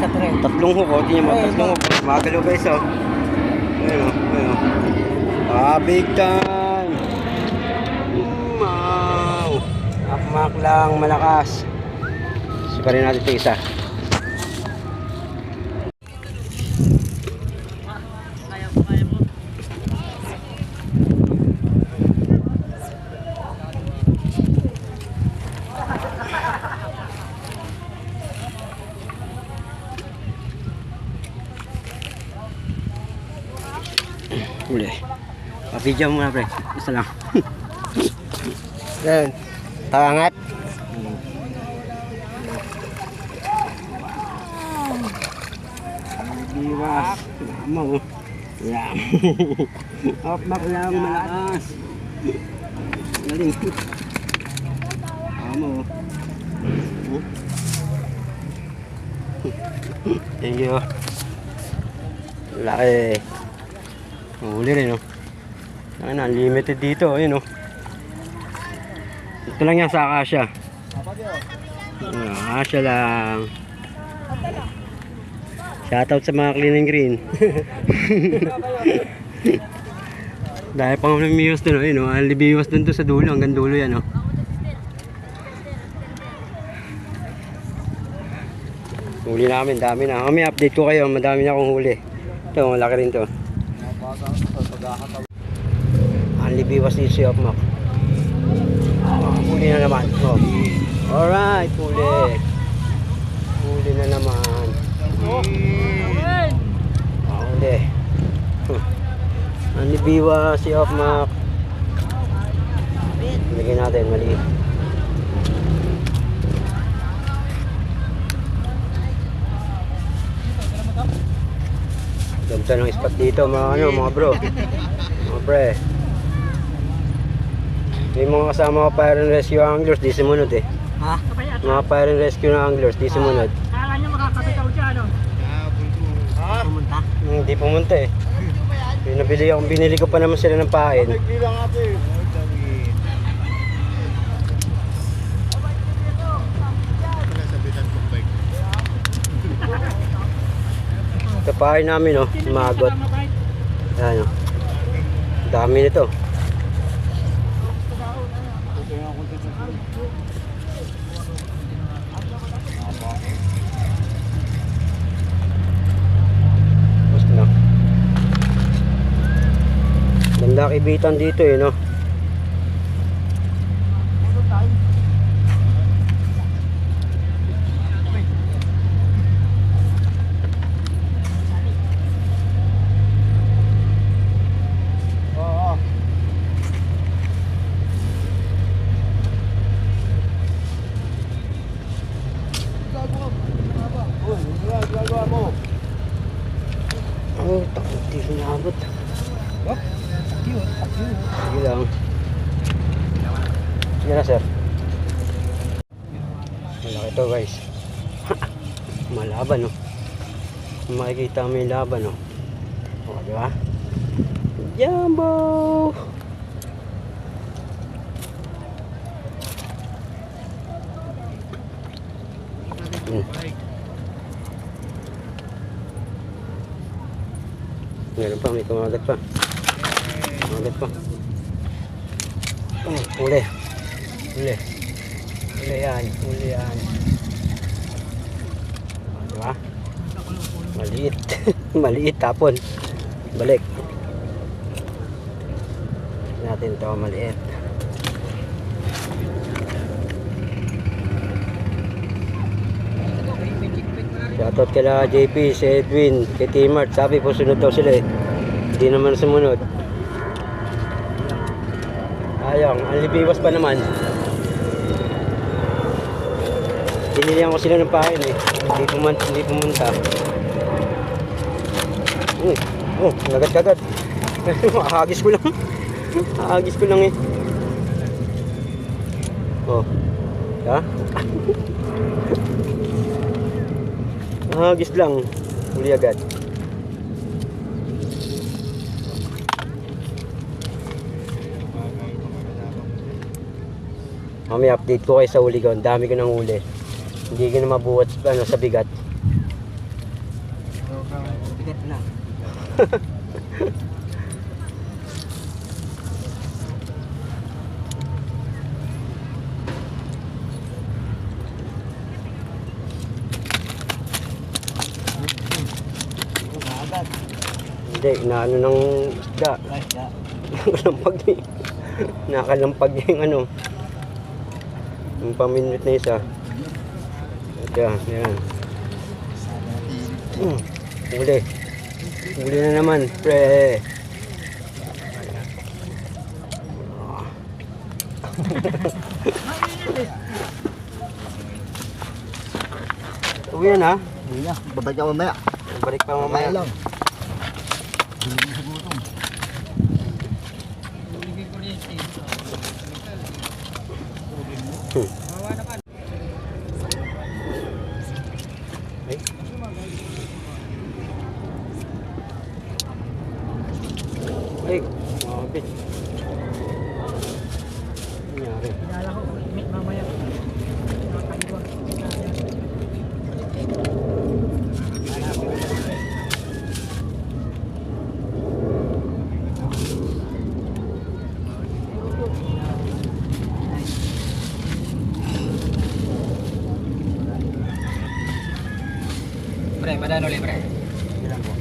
sa tren. Tatlong hook, oh. Tingnan mo, Ay, tatlong hook. Magalaw guys, oh. Ayun, oh. Ayun, oh. Ah, big time. Wow. Akmak lang, malakas. Siparin natin ito isa. Huli. Papidya mo muna, pre. Isa lang. Yan. Tangat. Diwas. Tama mo. Yan. Akmak lang, malakas. Galing. Tama mo. Thank you. Laki. Huli rin, oh. Ano, unlimited dito, ayun, oh. Ito lang yan sa Akasha. Ah, Akasha lang. Shoutout sa mga clean and green. Dahil pang namimiwas dun, ayun, oh. Alibiwas dun to sa dulo, hanggang dulo yan, oh. Huli namin, dami na. Kami update ko kayo, madami na akong huli. Ito, malaki rin to. Ang libiwas ni si Opmak. Oh, huli na naman. Oh. Alright, huli. Huli na naman. Oh, huli. Huh. Ang libiwas si Opmak. Lagyan natin, maliit. Ganda ng spot dito mga ano, mga bro. Mga pre. May mga kasama ka fire and rescue anglers, di sumunod eh. Ha? Mga fire and rescue na anglers, di sumunod. Kala nyo makakapitaw siya, ano? Pumunta. Hindi pumunta eh. Binabili ako, binili ko pa naman sila ng pain. Ito pain namin oh, magot. Ayan oh. Dami nito. Ganda kibitan dito eh, no? Oh, takot di sinabot. Sige lang. Sige na, sir. Malaki to, guys. Malaban, no? Makikita mo yung laban, no? O, di ba? Jumbo! Hmm. Meron pa, may kumagat pa. Oh, huli. Huli. Huli yan. Huli yan. Diba? Maliit. maliit tapon. Balik. Natin to maliit. Shoutout kila JP, si Edwin, kay Timart. Sabi po sunod daw sila eh. Hindi naman sumunod. Ayang, ang libiwas pa naman. Dinilihan ko sila ng pahin eh. Hindi pumunta. Hindi pumunta. Mm. Oh, kagat-kagat. Ahagis ko lang. Ahagis ko lang eh. Oh. Ha? Ahagis lang. Huli agad. Mami, update ko kayo sa huli ko. Ang dami ko ng huli. Hindi ko na mabuhat ano, sa bigat. Bigat na. Hindi, inaano ng isda. Nakalampag niya yung ano. Yung paminute na isa. Ito yan. Hmm, huli. Huli na naman, pre. Uwi yan ha. Hindi na. Babalik ka mamaya. Balik pa mamaya. lang. Ay. Ay, mabit. Nangyari. Kilala ko, mamaya. Nakakaiwan. Pre, madano ulit, pre. Ilan po?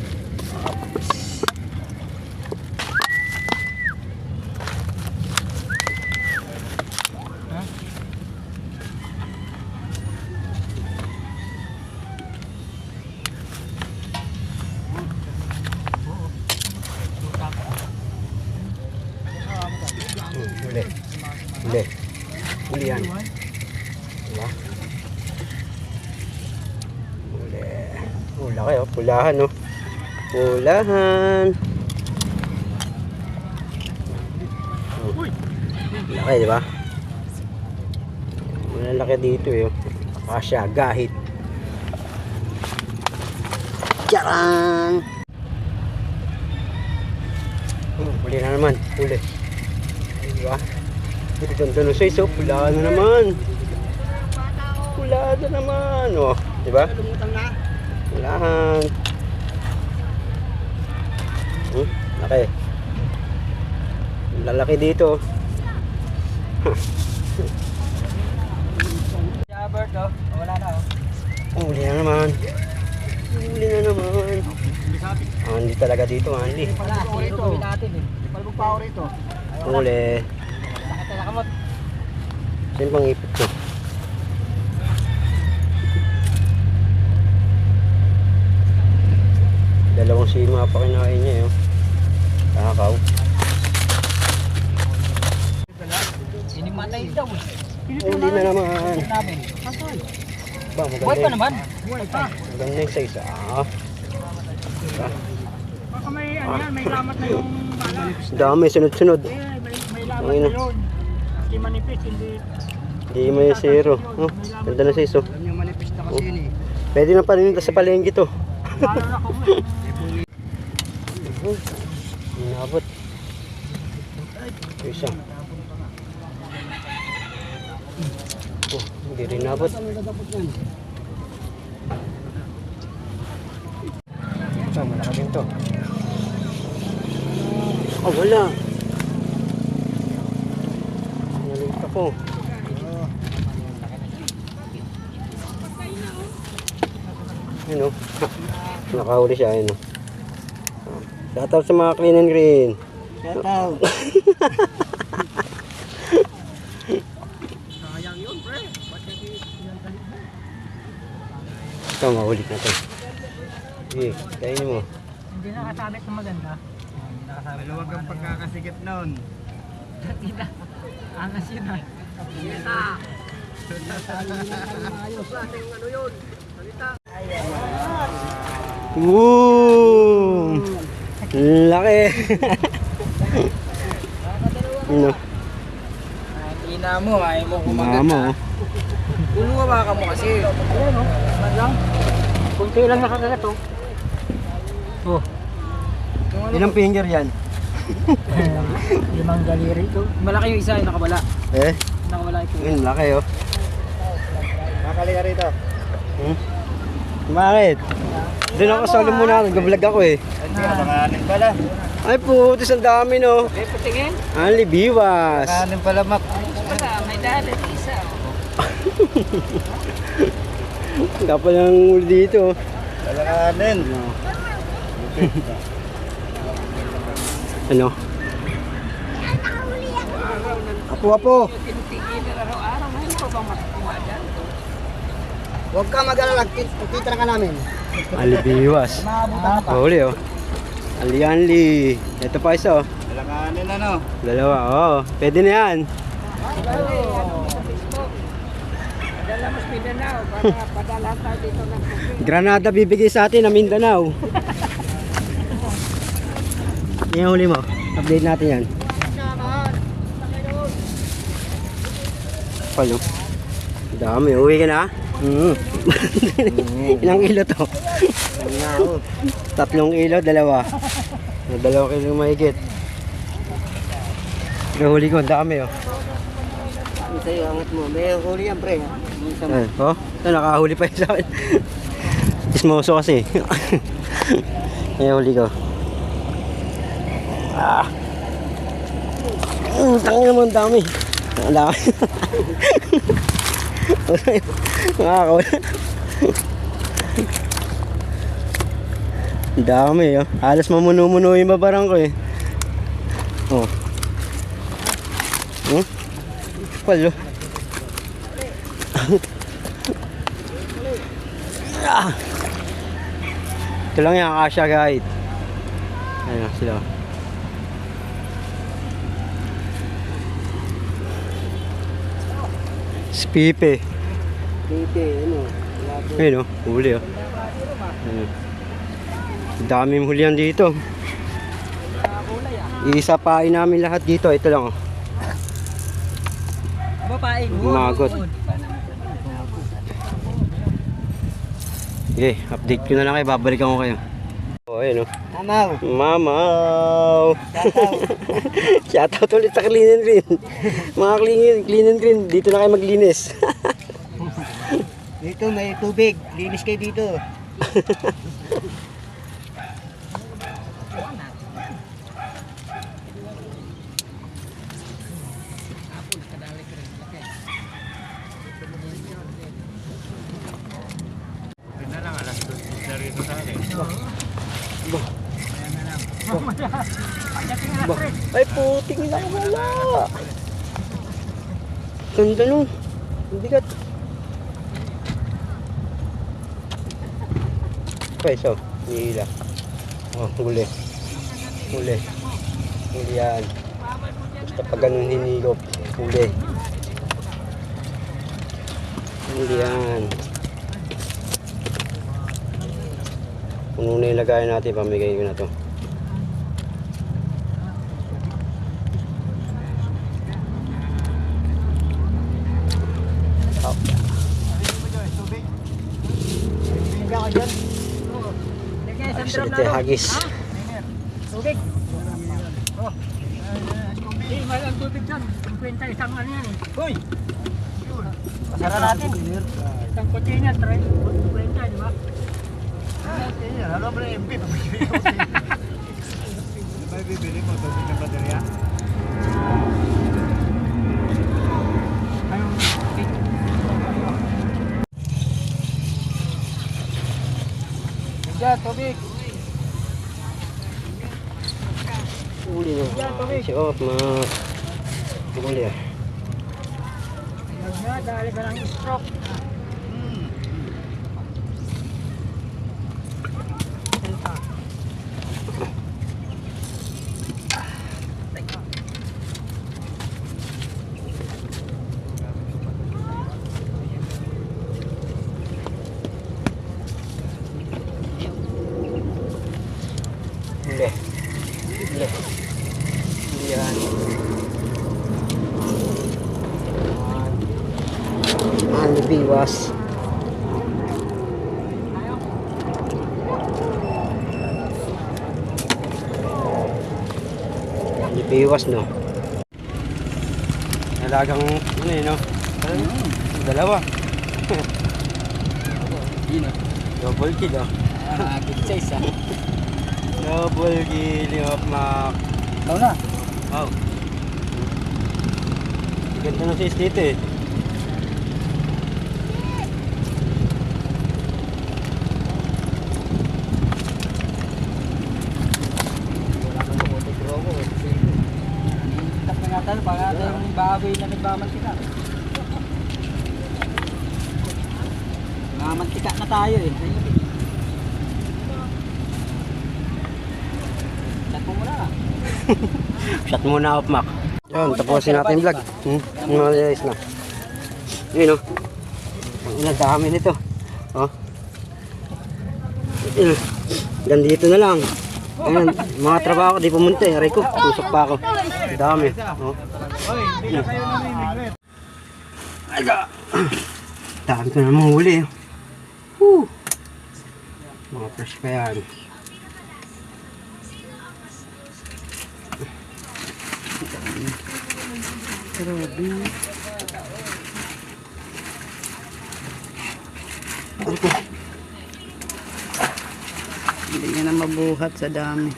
Hmm, Huli. Huli. Huli yan. Diba? Huli. Oh, laki oh. Pulahan oh. Pulahan. Laki, di ba? Malalaki dito eh. oh. Kasya, gahit. Charan! Oh, huli na naman. Huli. Di ba? Ito ng size oh. Pulahan na naman. Pulahan na naman. Oh, di ba? Lumutang na. Pulahan. Hmm, laki. Lalaki dito. Albert, oh. Wala na, oh. Huli na naman. Huli na naman. Anli talaga dito, Anli. Eh. Palbog pa ako rito. Huli. Sakit na nakamot. Sino bang ipit ko? Dalawang sima pa kinain niya yun. Takaw. Sinimatay daw, eh. Huli na naman. Ba, Buhay maganda pa yun. naman. Buhay pa. Maganda yung size. Ah. Diba? Baka may, ano yan, may lamat na yung bala. Dami, sunod-sunod. Eh, may, lamat na yun. Hindi manipis, hindi. Hindi may zero. Oh, ganda na oh. Yung kasi yun, eh. Pwede na paninda sa palengke to. Bala na ako Oh, Inabot. Isa. Oh, hindi rin nabot. Ito, malaki din to. Oh, wala. Nalit ako. Ayun o. Nakahuli siya, ayun o. Shoutout sa mga clean and green. Shout out. Ito, mahuli na to. Sige, kainin mo. Hindi nakasabit na maganda. Maluwag ang pagkakasikip nun. Tita, angas yun ah. Woo! Laki! ano? Ina mo, ayaw mo Mama, oh. Ulo ka mo kasi. Ayan o, man lang. Kunti lang nakakagat oh. Oh, Ilang finger yan? limang daliri ito. Malaki yung isa, yung nakabala. Eh, Nakabala ito. yun, laki oh. Kakali ka rito. Hmm? Bakit? Doon ako sa muna, nag-vlog ako eh. Kanin pala. Ay putis, ang dami no. Eh, patingin. Ali Biwas. Kanin pala, Mac. Wala, may dali. Isa. Kapal ang ulo dito. Pala kanin. Ano? Apo, apo. Matumadyan? Huwag ka mag-alala. Kita ka namin. Ali Biwas. Maabutan ka Huli oh. Ali Anli. Ito pa isa oh. Pala kanin, ano? Dalawa. Oo. Pwede na yan. Ng. Granada bibigay sa atin na Mindanao. Yan huli mo. Update natin yan. Palo. Dami. Uwi ka na? Mm. Ilang kilo to? Tatlong kilo, dalawa. Dalawa kilo mahigit. Nahuli ko, ang dami oh. Sa'yo, angat mo. May huli yan, pre. Ay, oh, ito nakahuli pa yun sa akin. Ismoso kasi. Ayan huli ko. Ah. Mm, tangin naman ang dami. Ang dami. Nakakawala. Ang dami oh. Halos mamuno-muno yung babarang ko eh. Oh. Hmm? Palo. Ah. Ito lang yung Akasha guide. Ayun sila. Spipe. Titi, ano? Ayun o, huli o. Ayun. Daming hulihan dito. Isapain namin lahat dito. Ito lang oh. o. Magot. Okay, update ko na lang kayo. Babalikan ko kayo. Oh, ayun o. Tamaw. Mamaw! Shoutout ulit sa Clean and Green. Mga clean, clean and Green, dito na kayo maglinis. Dito may tubig. Linis kayo dito. Ba? Ay, puting na wala. Ganda nun. Ang bigat. Okay, so, nihila. Oh, huli. Huli. Huli yan. Basta pag ganun hinigop, huli. Huli yan. Kung muna ilagay natin, pamigay ko na to. Ulit yung hagis. Tubig. Oh. Hindi, mahal ang tubig dyan. 50 isang ano yan eh. Hoy! Pasara natin. Isang kutsina, 30, 50, di ba? Ano ba na MP? May bibili mo tubig ng baterya? Diyan, tubig. Uli na. Yan, tubig. Si Op, ma... Uli ah. Huwag na, ng stroke. Uli. Uli. Uli yan. Ano biwas? Biwas no. Nalagang ano eh no. Dalawa. Yun ah. Double kill oh. Ah, good size ah. Double gili of Mac. Ikaw na. Wow. Ganda ng size dito eh. Baboy na nagmamantika. Mamantika na tayo eh. Chat mo muna. Shot muna off Mac. Yun, tapusin natin yung vlog. Hmm? Guys na. Yun oh. Ang ina, dami nito. Oh. Gandito na lang. Ayun, mga trabaho ko di pumunta eh. Aray ko, tusok pa ako. Dami. Oh. Yun. Ay, ka. Dami ko na mga huli. Woo. Mga fresh pa yan. Hindi niya na mabuhat sa dami.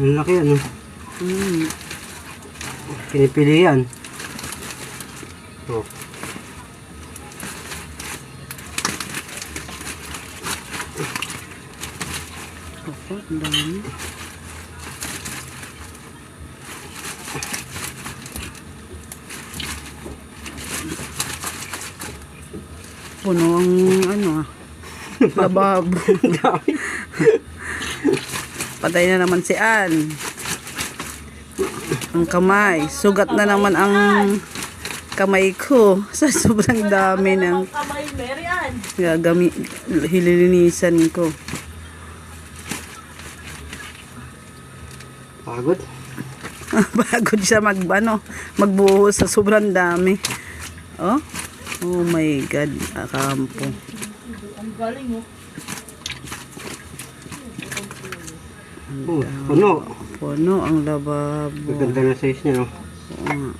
Ang laki ano. Hmm. Pinipili yan. Oh. Opo, ang dami. Puno ang ano ah. Lababo. dami. Patay na naman si Ann. Ang kamay. Sugat na naman ang kamay ko sa sobrang dami ng gagami hililinisan ko. Pagod. Pagod siya mag, ano, magbuhos sa sobrang dami. Oh, oh my God, akampo. Oh, puno. Puno ang lababo. Gaganda na size niya, no? Oo nga.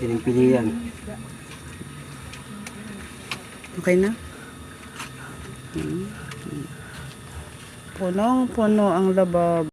Pinipili yan. Okay na? Hmm. Punong puno ang lababo.